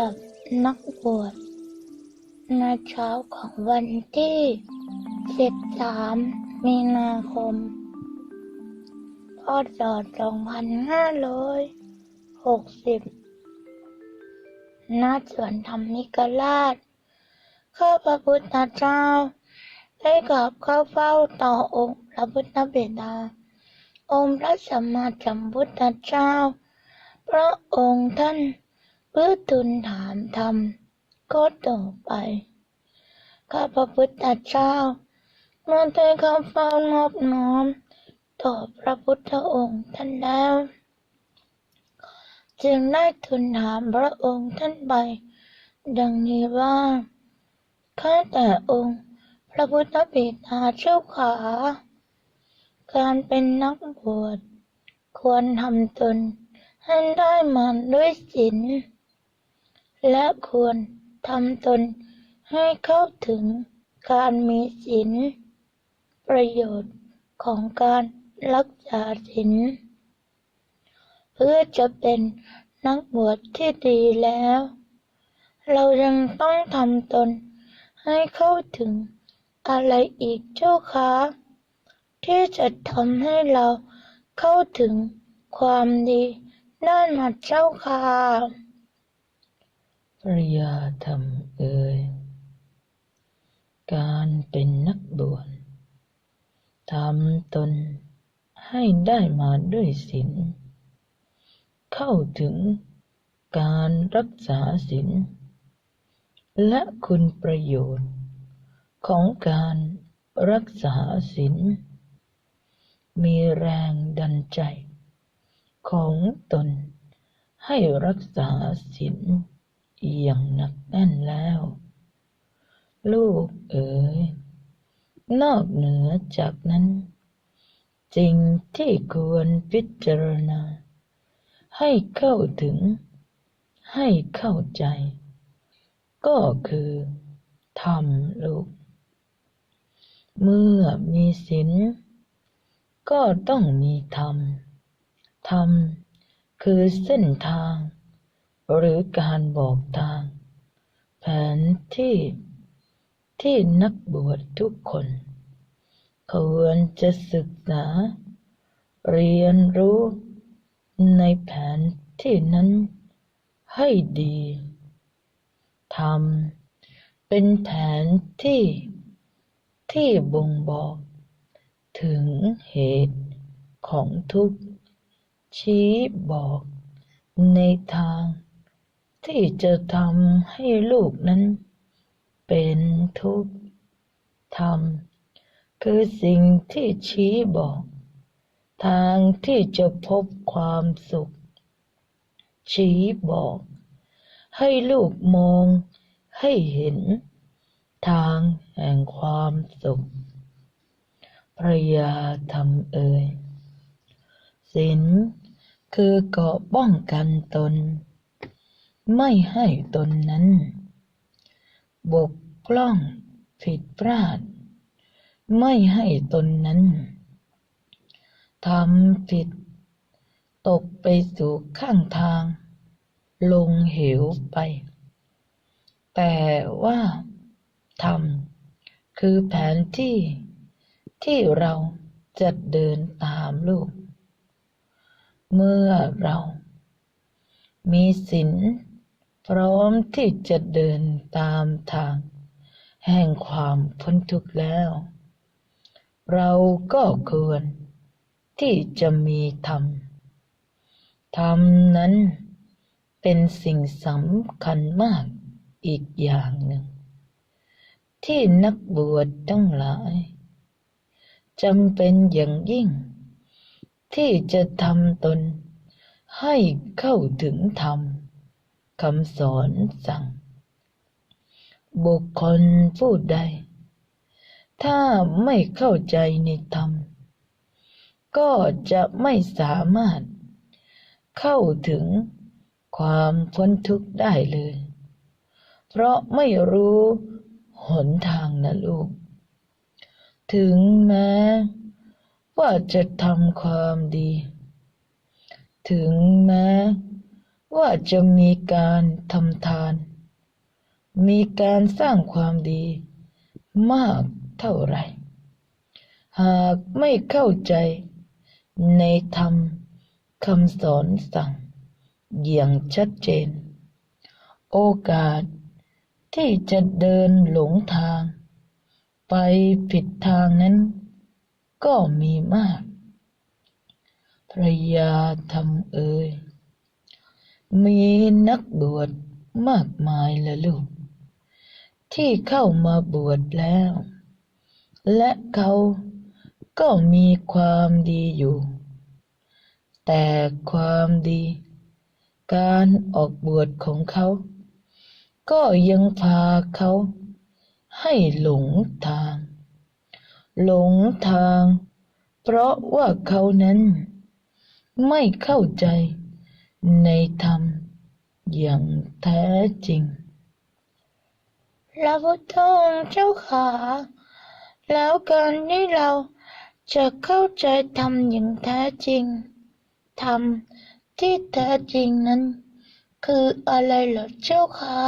หรับนักบวชในเช้าของวันที่ 13 มีนาคม พศ 2560 ณ สวนธรรมิกราช ข้าพระพุทธเจ้า ได้กราบเข้าเฝ้าต่อองค์พระพุทธบิดา องค์พระสัมมาสัมพุทธเจ้า พระองค์ท่าน เพื่อทูลถามธรรมก็ต่อไป ข้าพระพุทธเจ้าเมื่อได้เข้าเฝ้านอบน้อม ต่อพระพุทธองค์ท่านแล้ว จึงได้ทูลถามพระองค์ท่านไป ดังนี้ว่า ข้าแต่องค์พระพุทธบิดาเจ้าขา การเป็นนักบวชควรทำตนให้ได้มันด้วยศีล และควรทำตนให้เข้าถึงการมีศีลประโยชน์ของการรักษาศีลเพื่อจะเป็นนักบวชที่ดีแล้ว เรายังต้องทำตนให้เข้าถึงอะไรอีกเจ้าคะที่จะทำให้เราเข้าถึงความดีได้มาเจ้าค่ะ ริยาธรรมเอ่ย การเป็นนักบวชทำตนให้ได้มาด้วยศีล เข้าถึงการรักษาศีล และคุณประโยชน์ของการรักษาศีล มีแรงดันใจของตนให้รักษาศีล อย่างหนักแน่นแล้ว ลูกเอ๋ย นอกเหนือจากนั้นสิ่งที่ควรพิจารณา ให้เข้าถึง ให้เข้าใจ ก็คือธรรมลูก เมื่อมีศีลก็ต้องมีธรรม ธรรมคือเส้นทาง หรือการบอกทาง แผนที่ที่นักบวชทุกคนควรจะศึกษา เรียนรู้ในแผนที่นั้นให้ดีธรรมเป็นแผนที่ที่บ่งบอก ถึงเหตุของทุกชี้บอกในทาง ที่จะทำให้ลูกนั้นเป็นทุกข์ธรรม คือสิ่งที่ชี้บอก ทางที่จะพบความสุข ชี้บอก ให้ลูกมองให้เห็น ทางแห่งความสุขพระยาธรรมเอ่ยศีลคือเกาะป้องกันตน ไม่ให้ตนนั้น บกพร่องผิดพลาด ไม่ให้ตนนั้นทำผิด ตกไปสู่ข้างทาง ลงเหวไป แต่ว่าธรรมคือแผนที่ที่เราจะเดินตามลูก เมื่อเรามีศีล พร้อมที่จะเดินตามทาง แห่งความพ้นทุกข์แล้ว เราก็ควรที่จะมีธรรม ธรรมนั้นเป็นสิ่งสำคัญมากอีกอย่างหนึ่ง ที่นักบวชทั้งหลายจำเป็นอย่างยิ่ง ที่จะทำตนให้เข้าถึงธรรม คำสอนสั่ง บุคคลผู้ใด ถ้าไม่เข้าใจในธรรม ก็จะไม่สามารถเข้าถึงความพ้นทุกข์ได้เลย เพราะไม่รู้หนทางนะลูก ถึงแม้ว่าจะทำความดี ถึงแม้ ว่าจะมีการทำทาน มีการสร้างความดีมากเท่าไหร่ หากไม่เข้าใจในธรรมคำสอนสั่ง อย่างชัดเจน โอกาสที่จะเดินหลงทาง ไปผิดทางนั้น ก็มีมากพระยาธรรมเอ่ย มีนักบวชมากมายละลูก ที่เข้ามาบวชแล้ว และเขาก็มีความดีอยู่ แต่ความดี การออกบวชของเขา ก็ยังพาเขาให้หลงทาง หลงทาง เพราะว่าเขานั้นไม่เข้าใจ ในธรรมอย่างแท้จริง พระพุทธองค์เจ้าขา แล้วการที่เราจะเข้าใจธรรมอย่างแท้จริง ธรรมที่แท้จริงนั้น คืออะไรเหรอเจ้าขา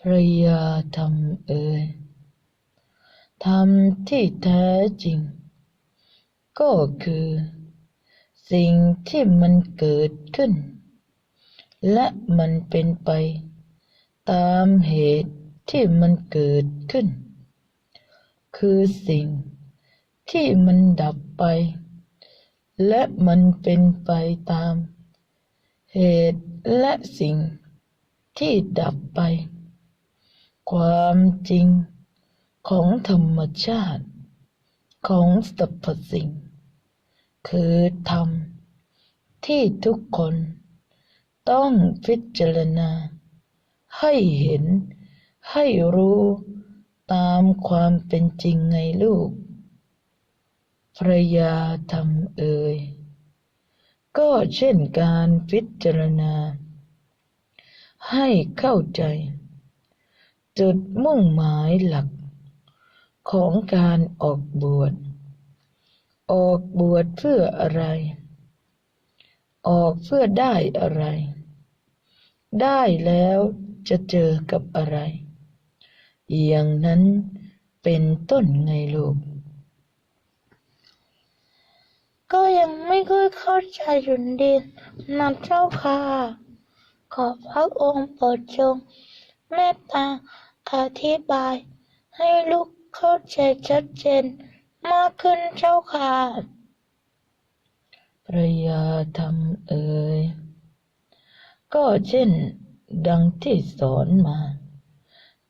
พระยาธรรมเอ่ยธรรมที่แท้จริง ก็คือ สิ่งที่มันเกิดขึ้น และมันเป็นไป ตามเหตุที่มันเกิดขึ้น คือสิ่งที่มันดับไป และมันเป็นไปตาม เหตุและสิ่งที่ดับไป ความจริงของธรรมชาติ ของสรรพสิ่ง คือธรรมที่ทุกคนต้องพิจารณา ให้เห็นให้รู้ตามความเป็นจริงไงลูกพระยาธรรมเอ่ยก็เช่นการพิจารณา ให้เข้าใจ จุดมุ่งหมายหลักของการออกบวช ออกบวชเพื่ออะไร ออกเพื่อได้อะไร ได้แล้วจะเจอกับอะไร อย่างนั้นเป็นต้นไงลูก ก็ยังไม่ค่อยเข้าใจอยู่ดีนะเจ้าค่ะ ขอพระองค์โปรดจงเมตตาอธิบายให้ลูกเข้าใจชัดเจน มากขึ้นเจ้าค่ะพระยาธรรมเอ่ยก็เช่นดังที่สอนมา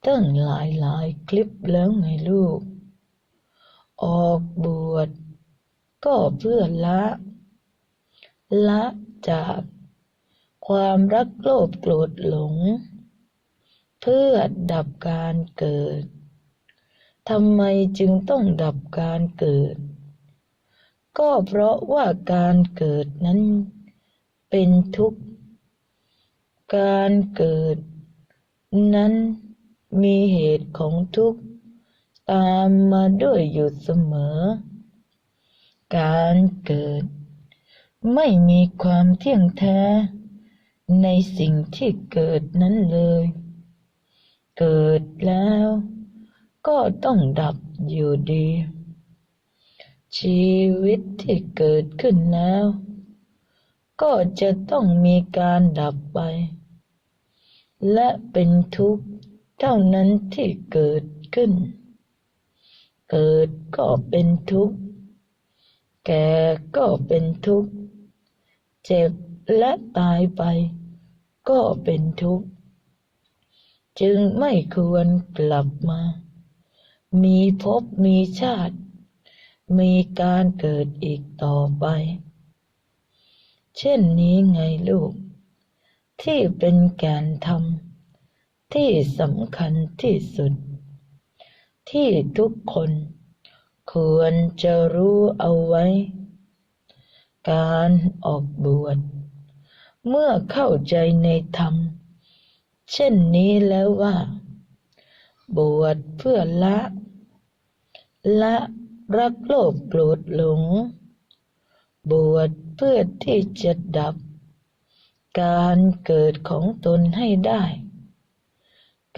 ตั้งหลายหลายคลิปแล้วไงลูก ออกบวชก็เพื่อละ ละจากความรักโลภโกรธหลง เพื่อดับการเกิด ทำไมจึงต้องดับการเกิด ก็เพราะว่าการเกิดนั้นเป็นทุกข์ การเกิด นั้นมีเหตุของทุกข์ ตามมาด้วยอยู่เสมอ การเกิด ไม่มีความเที่ยงแท้ ในสิ่งที่เกิดนั้นเลย เกิดแล้ว ก็ต้องดับอยู่ดี ชีวิตที่เกิดขึ้นแล้ว ก็จะต้องมีการดับไป และเป็นทุกข์เท่านั้นที่เกิดขึ้น เกิดก็เป็นทุกข์ แก่ก็เป็นทุกข์ เจ็บและตายไป ก็เป็นทุกข์ จึงไม่ควรกลับมา มีภพมีชาติ มีการเกิดอีกต่อไป เช่นนี้ไงลูก ที่เป็นแก่นธรรม ที่สำคัญที่สุด ที่ทุกคนควรจะรู้เอาไว้ การออกบวชเมื่อเข้าใจในธรรม เช่นนี้แล้วว่า บวชเพื่อละ ละรักโลภโกรธหลง บวชเพื่อที่จะดับ การเกิดของตนให้ได้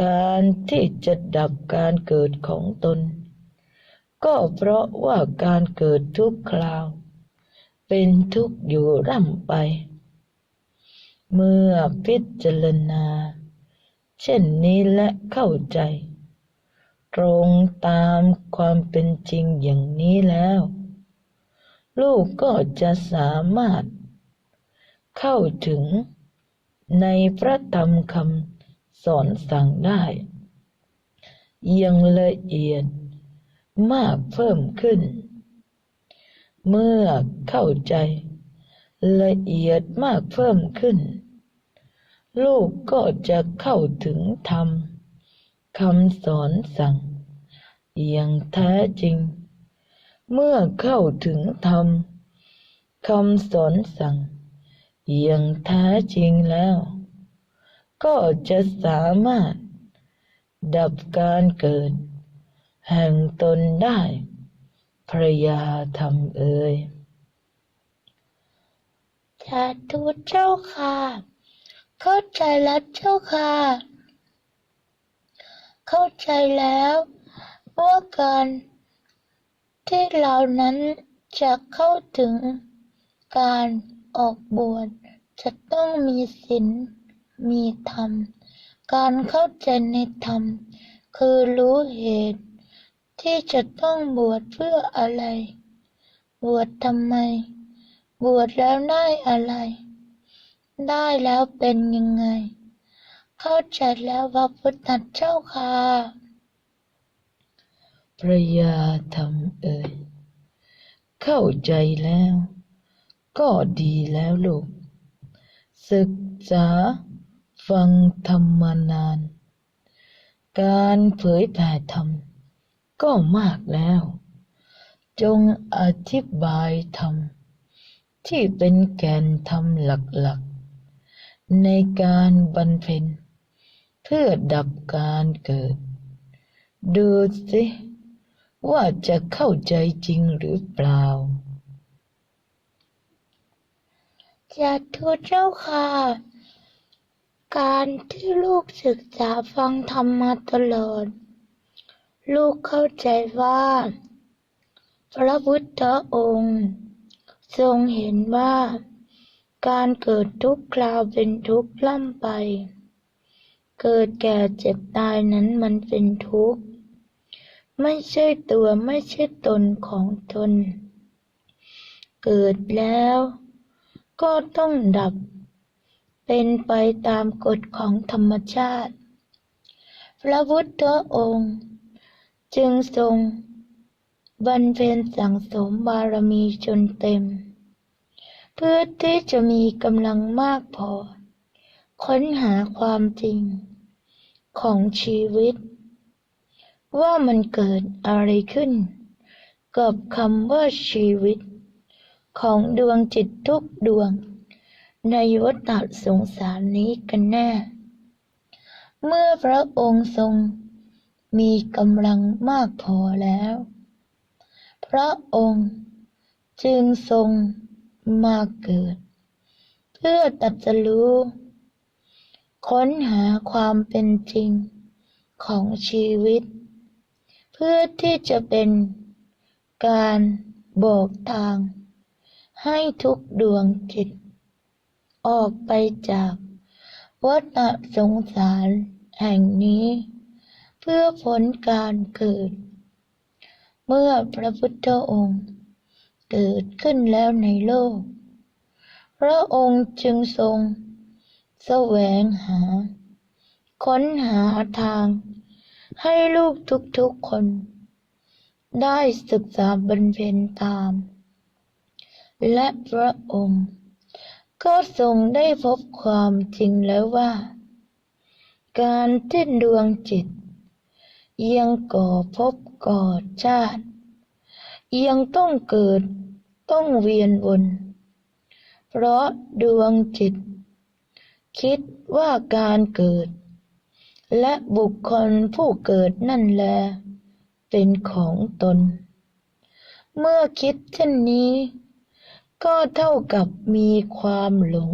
การที่จะดับการเกิดของตน ก็เพราะว่าการเกิดทุกคราว เป็นทุกข์อยู่ร่ำไป เมื่อพิจารณา เช่นนี้และเข้าใจ ตรงตามความเป็นจริงอย่างนี้แล้ว ลูกก็จะสามารถ เข้าถึงในพระธรรมคำสอนสั่งได้ยังละเอียดมากเพิ่มขึ้น เมื่อเข้าใจละเอียดมากเพิ่มขึ้น ลูกก็จะเข้าถึงธรรม คำสอนสั่ง อย่างแท้จริง เมื่อเข้าถึงธรรมคำสอนสั่ง อย่างแท้จริงแล้ว ก็จะสามารถ ดับการเกิด แห่งตนได้พระยาธรรมเอ่ยสาธุเจ้าค่ะ เข้าใจแล้วเจ้าค่ะ เข้าใจแล้วว่าการที่เรานั้นจะเข้าถึงการออกบวชจะต้องมีศีลมีธรรม การเข้าใจในธรรม คือรู้เหตุที่จะต้องบวชเพื่ออะไร บวชทำไม บวชแล้วได้อะไร ได้แล้วเป็นยังไง เข้าใจแล้วพระพุทธเจ้าค่ะพระยาธรรมเอ่ยเข้าใจแล้ว ก็ดีแล้วลูก ศึกษาฟังธรรมานาน การเผยแผ่ธรรมก็มากแล้ว จงอธิบายธรรม ที่เป็นแกนธรรมหลักๆ ในการบรรเพ็ญ พื่อดับการเกิด ดูสิว่าจะเข้าใจจริงหรือเปล่าสาธุเจ้าค่ะ การที่ลูกศึกษาฟังธรรมมาตลอด ลูกเข้าใจว่า พระพุทธองค์ ทรงเห็นว่า การเกิดทุกคราวเป็นทุกข์ล่ำไป เกิดแก่เจ็บตายนั้นมันเป็นทุกข์ ไม่ใช่ตัวไม่ใช่ตนของตน เกิดแล้วก็ต้องดับ เป็นไปตามกฎของธรรมชาติ พระพุทธองค์ จึงทรงบรรเพ็ญสั่งสมบารมีจนเต็ม เพื่อที่จะมีกำลังมากพอ ค้นหาความจริง ของชีวิต ว่ามันเกิดอะไรขึ้น กับคำว่าชีวิต ของดวงจิตทุกดวง ในวัฏสงสารนี้กันแน่ เมื่อพระองค์ทรง มีกำลังมากพอแล้ว พระองค์จึงทรงมาเกิด เพื่อตัดสรู้ ค้นหาความเป็นจริงของชีวิต เพื่อที่จะเป็นการบอกทาง ให้ทุกดวงจิต ออกไปจากวัฏสงสารแห่งนี้ เพื่อพ้นการเกิด เมื่อพระพุทธองค์เกิดขึ้นแล้วในโลก พระองค์จึงทรง แสวงหา ค้นหาทาง ให้ลูกทุกๆคน ได้ศึกษาบรรเพ็ญตาม และพระองค์ ก็ทรงได้พบความจริงแล้วว่า การที่ดวงจิต ยังก่อภพก่อชาติ ยังต้องเกิดต้องเวียนวน เพราะดวงจิต คิดว่าการเกิด และบุคคลผู้เกิดนั่นแล เป็นของตน เมื่อคิดเช่นนี้ ก็เท่ากับมีความหลง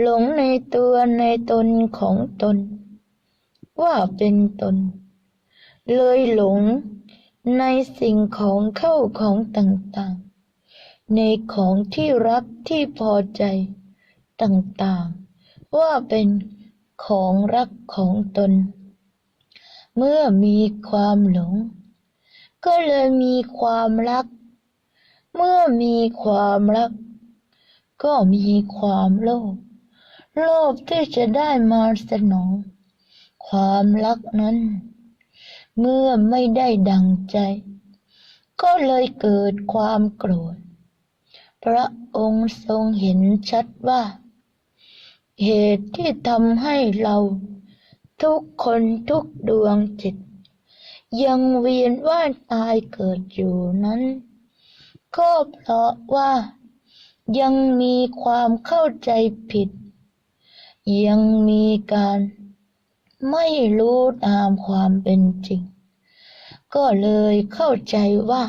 หลงในตัวในตนของตน ว่าเป็นตน เลยหลงในสิ่งของเข้าของต่างๆ ในของที่รักที่พอใจ ต่างๆ ว่าเป็นของรักของตน เมื่อมีความหลง ก็เลยมีความรัก เมื่อมีความรัก ก็มีความโลภโลภที่จะได้มาสนอง ความรักนั้น เมื่อไม่ได้ดังใจ ก็เลยเกิดความโกรธพระองค์ทรงเห็นชัดว่า เหตุที่ทำให้เรา ทุกคนทุกดวงจิต ยังเวียนว่ายตายเกิดอยู่นั้น ก็เพราะว่ายังมีความเข้าใจผิด ยังมีการไม่รู้ตามความเป็นจริง ก็เลยเข้าใจว่า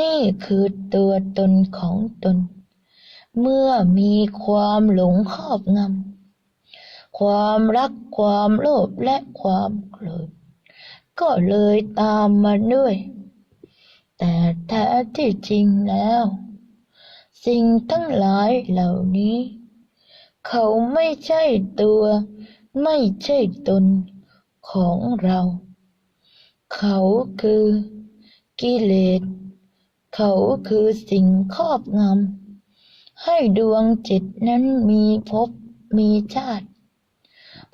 นี่คือตัวตนของตน เมื่อมีความหลงครอบงำ ความรักความโลภและความโกรธก็เลยตามมาด้วย แต่แท้ที่จริงแล้ว สิ่งทั้งหลายเหล่านี้ เขาไม่ใช่ตัว ไม่ใช่ตนของเรา เขาคือกิเลส เขาคือสิ่งครอบงำ ให้ดวงจิตนั้นมีภพมีชาติ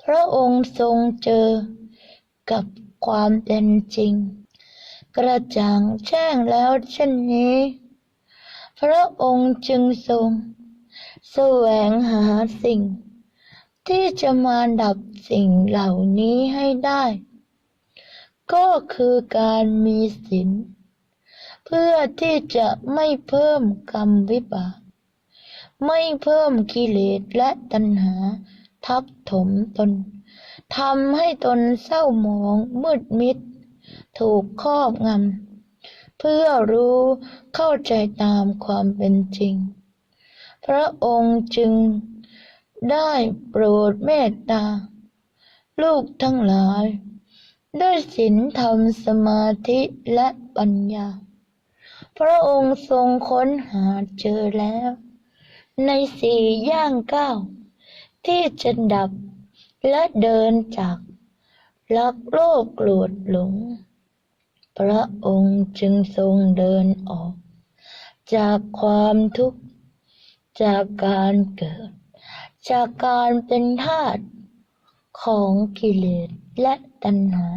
พระองค์ทรงเจอกับความเป็นจริง กระจ่างแจ้งแล้วเช่นนี้ พระองค์จึงทรง แสวงหาสิ่ง ที่จะมาดับสิ่งเหล่านี้ให้ได้ ก็คือการมีศีลเพื่อที่จะไม่เพิ่มกรรมวิบาก ไม่เพิ่มกิเลสและตัณหา ทับถมตนทำให้ตนเศร้าหมองมืดมิด ถูกครอบงำเพื่อรู้เข้าใจตามความเป็นจริง พระองค์จึงได้โปรดเมตตา ลูกทั้งหลาย ด้วยศีลธรรมสมาธิและปัญญา พระองค์ทรงค้นหาเจอแล้ว ในสี่ย่างก้าวที่จะดับและเดินจากลักโลภโกรธหลง พระองค์จึงทรงเดินออก จากความทุกข์ จากการเกิด จากการเป็นทาสของกิเลสและตัณหา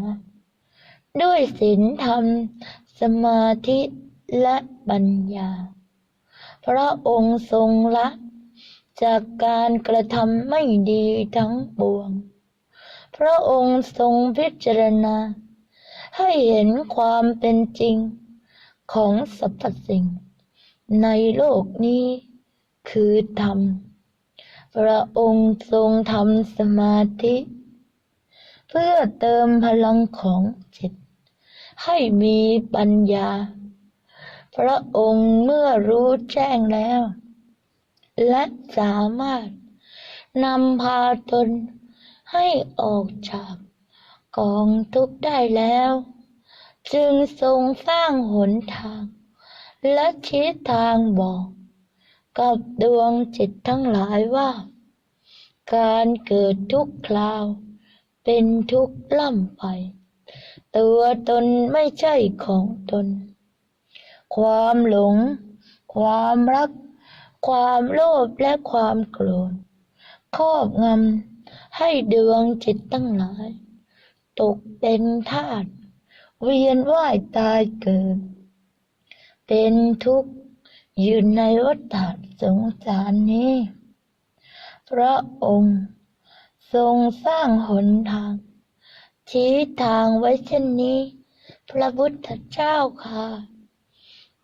ด้วยศีลธรรม สมาธิและปัญญา ระองค์ทรงละ จากการกระทำไม่ดีทั้งปวง พระองค์ทรงพิจารณา ให้เห็นความเป็นจริงของสรรพสิ่ง ในโลกนี้คือธรรม พระองค์ทรงทำสมาธิ เพื่อเติมพลังของจิต ให้มีปัญญา ระองค์เมื่อรู้แจ้งแล้ว และสามารถนำพาตนให้ออกจากกองทุกข์ได้แล้ว จึงทรงสร้างหนทาง และชี้ทางบอก กับดวงจิตทั้งหลายว่า การเกิดทุกคราว เป็นทุกข์ล่ำไป ตัวตนไม่ใช่ของตน ความหลง ความรัก ความโลภและความโกรธครอบงำให้ดวงจิตตั้งหลาย ตกเป็นทาสเวียนว่ายตายเกิด เป็นทุกข์อยู่ในวัฏสงสารนี้ พระองค์ทรงสร้างหนทาง ชี้ทางไว้เช่นนี้ พระพุทธเจ้าค่ะ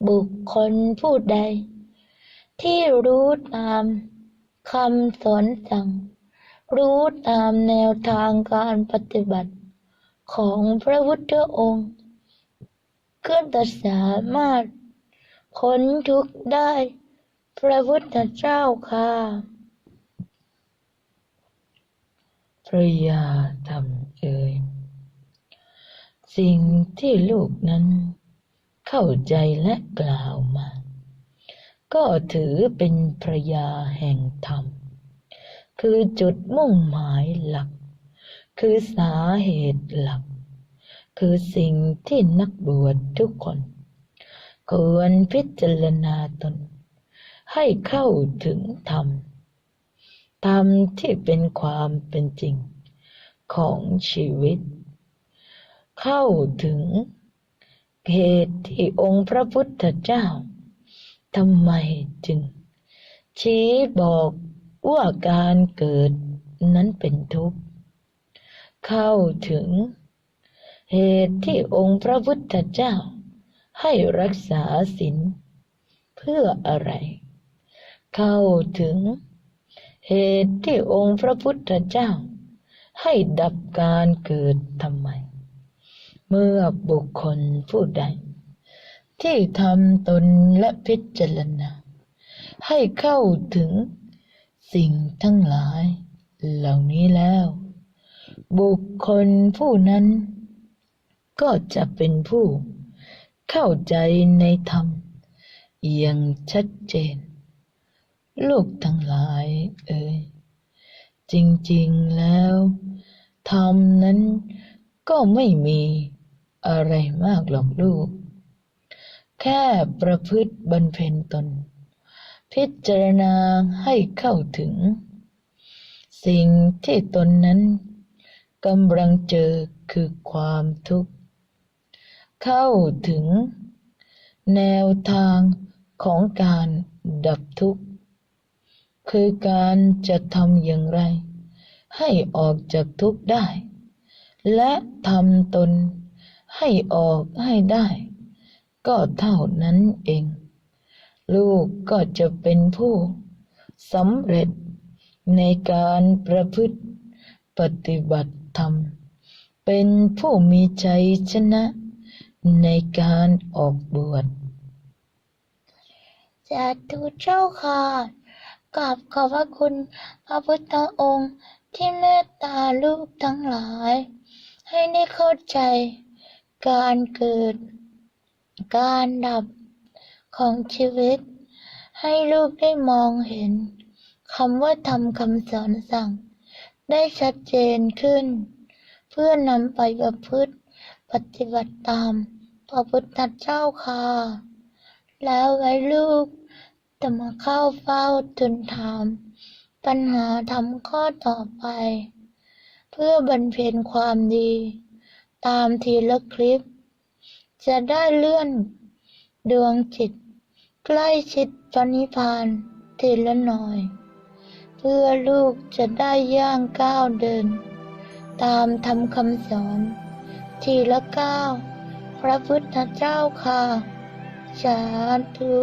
บุคคลผู้ใด ที่รู้ตามคำสอนสั่ง รู้ตามแนวทางการปฏิบัติ ของพระพุทธองค์ ก็จะสามารถพ้นทุกข์ได้ พระพุทธเจ้าค่ะพระยาธรรมเอ่ยสิ่งที่ลูกนั้น เข้าใจและกล่าวมา ก็ถือเป็นพระยาแห่งธรรม คือจุดมุ่งหมายหลัก คือสาเหตุหลัก คือสิ่งที่นักบวชทุกคน ควรพิจารณาตน ให้เข้าถึงธรรม ธรรมที่เป็นความเป็นจริงของชีวิต เข้าถึง เหตุที่องค์พระพุทธเจ้าทำไมจึง ชี้บอกว่าการเกิดนั้นเป็นทุกข์ เข้าถึง เหตุที่องค์พระพุทธเจ้า ให้รักษาศีลเพื่ออะไร เข้าถึง เหตุที่องค์พระพุทธเจ้า ให้ดับการเกิดทำไม เมื่อบุคคลผู้ใด ที่ทำตนและพิจารณา ให้เข้าถึงสิ่งทั้งหลาย เหล่านี้แล้ว บุคคลผู้นั้น ก็จะเป็นผู้ เข้าใจในธรรม อย่างชัดเจนลูกทั้งหลายเอ่ยจริงๆแล้วธรรมนั้นก็ไม่มี อะไรมากหรอกลูก แค่ประพฤติบำเพ็ญตน พิจารณาให้เข้าถึง สิ่งที่ตนนั้นกำลังเจอคือความทุกข์ เข้าถึง แนวทางของการดับทุกข์ คือการจะทำอย่างไร ให้ออกจากทุกข์ได้ และทำตน ให้ออกให้ได้ ก็เท่านั้นเอง ลูกก็จะเป็นผู้สำเร็จในการประพฤติปฏิบัติธรรม เป็นผู้มีใจชนะในการออกบวชสาธุเจ้าค่ะกราบขอบพระคุณพระพุทธองค์ที่เมตตาลูกทั้งหลาย ให้ได้เข้าใจ การเกิด การดับของชีวิต ให้ลูกได้มองเห็นคำว่าทำคำสอนสั่ง ได้ชัดเจนขึ้น เพื่อนำไปประพฤติปฏิบัติตามพระพุทธเจ้าค่ะ แล้วไว้ลูกจะมาเข้าเฝ้าทูลถาม ปัญหาทำข้อต่อไป เพื่อบรรเพ็ญความดี ตามทีละคลิป จะได้เลื่อนดวงจิต ใกล้ชิดปณิพพานทีละหน่อย เพื่อลูกจะได้ย่างก้าวเดิน ตามทำคำสอน ทีละก้าวพระพุทธเจ้าค่ะ สาธุ